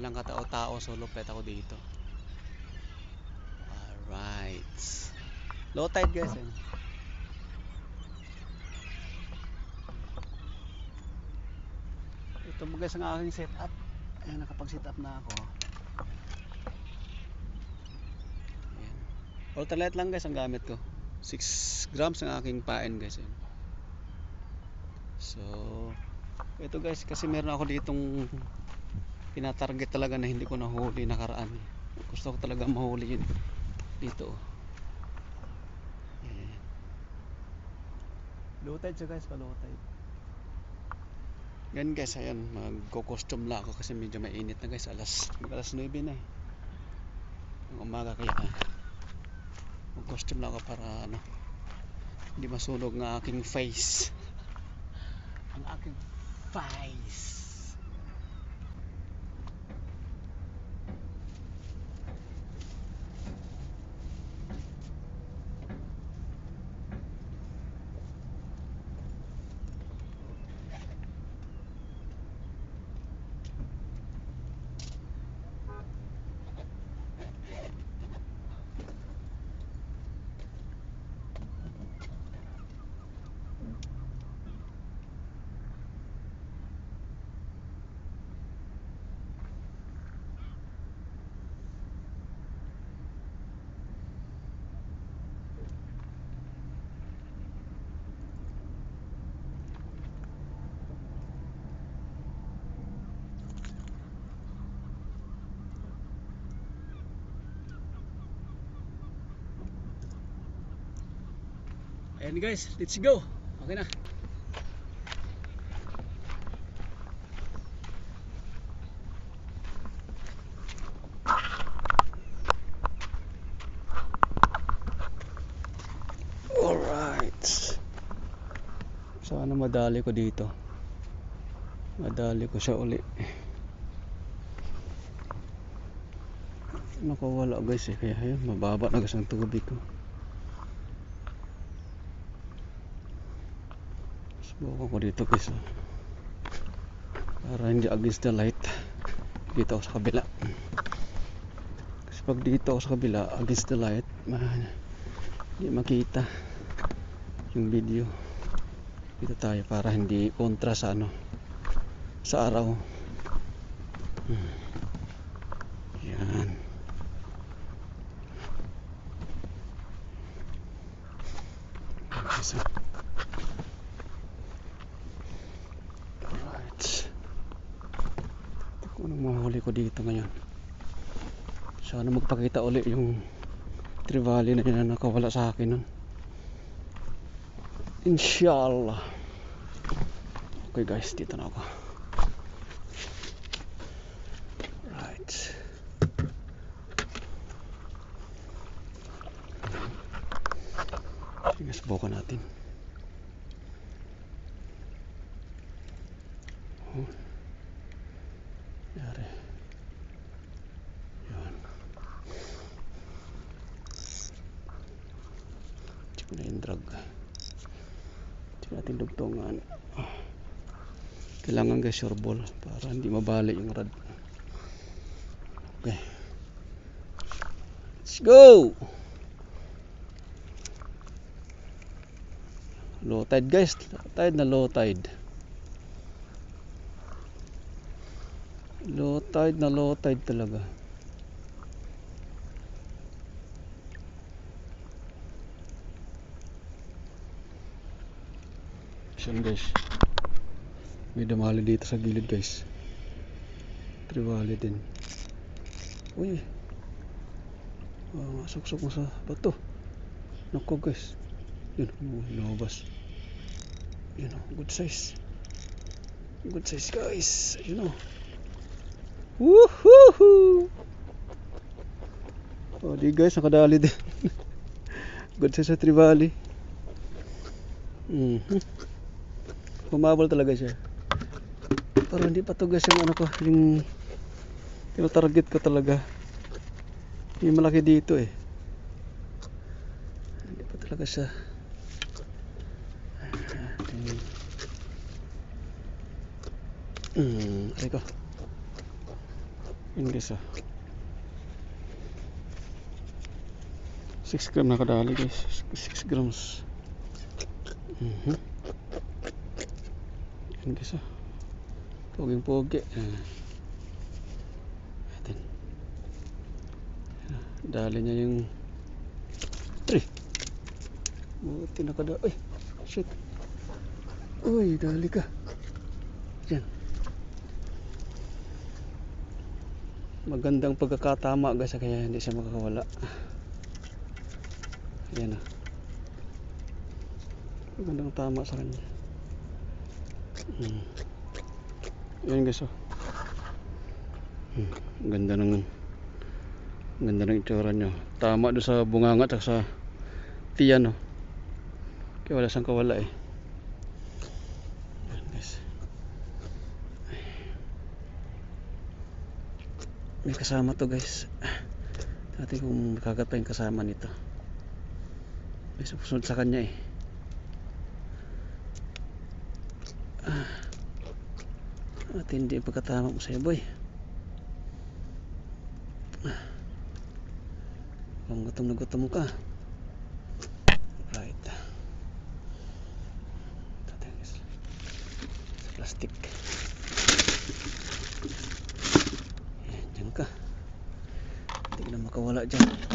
walang katao-tao solo flight ako dito. Alright. Low tide guys eh. ito guys ang aking setup. Ayan nakapag setup na ako. Ayan. Ultralight lang guys ang gamit ko. 6 grams ang aking pain guys ayan. so ito guys kasi meron ako ditong tinatarget talaga na hindi ko nahuli nakaraan gusto ko talaga mahuli yun. Dito. Ayan. low tide siya guys pa low tide yan guys ayan. Magko-costume lang ako kasi medyo mainit na guys. Alas mag alas 9 na eh. Ng umaga kaya mag-costume lang ako para ano hindi masunog ng aking face. Ang aking face Ayan guys, let's go. Okay na. Alright. Sana madali ko dito. Madali ko siya uli. Nakawala guys eh. Kaya yun, mababa na guys ang tubig ko. Subukan ko dito guys. oh. Para hindi against the light. Dito ako sa kabila. Kasi pag dito ako sa kabila, against the light, hindi makita yung video. Dito tayo para hindi kontra sa ano, sa araw. Yan. Okay, so. Alright. Ito mahuli ko dito ngayon. Sana magpakita uli yung trevally na yun na nakawala sa akin nun. Inshallah. Okay guys, dito na ako. Right. Sige, subukan natin. Oh. Na yung drug. Check natin dugtungan. Kailangan guys sure ball para hindi mabali yung rod. Okay. Let's go! Low tide guys. Tide na low tide. Low tide na low tide talaga. Yan guys. May damali dito sa gilid guys. Trivali din. Uy. Oh, masok-sok mo sa bato. Nako guys. Yun, oh, lumabas. Yun oh, good size. Good size guys. Ayun oh. Woohoo! Oh, di guys, nakadali din. Good size sa Trivali. Mhm. Humabol talaga siya. Pero hindi pa to guys yung ano ko, yung tinatarget ko talaga. Yung malaki dito eh. Hindi pa talaga siya. Hmm, aray ko. Guys ah. 6 gram nakadali guys. 6 grams. Mhm. Yan guys ah. Poging pogi. Atin. Dali niya yung 3. Buti nakada. Uy. Shit. Uy, dali ka. Yan. Magandang pagkakatama guys ah, kaya hindi siya makakawala. Yan ah. Magandang tama sa kanya. Hmm. Yan guys oh. Hmm. Ganda ng ganda ng itsura nyo. Tama doon sa bunganga at sa tiyan oh. Kaya wala siyang kawala eh. Yan guys. May kasama to guys. Dati kung makagat pa yung kasama nito. May susunod sa kanya eh. Ah. At hindi pagkatama mo sa'yo boy. Kung gutom na gutom ka. Right. Sa plastic. Yan, dyan ka. Hindi ka na makawala dyan.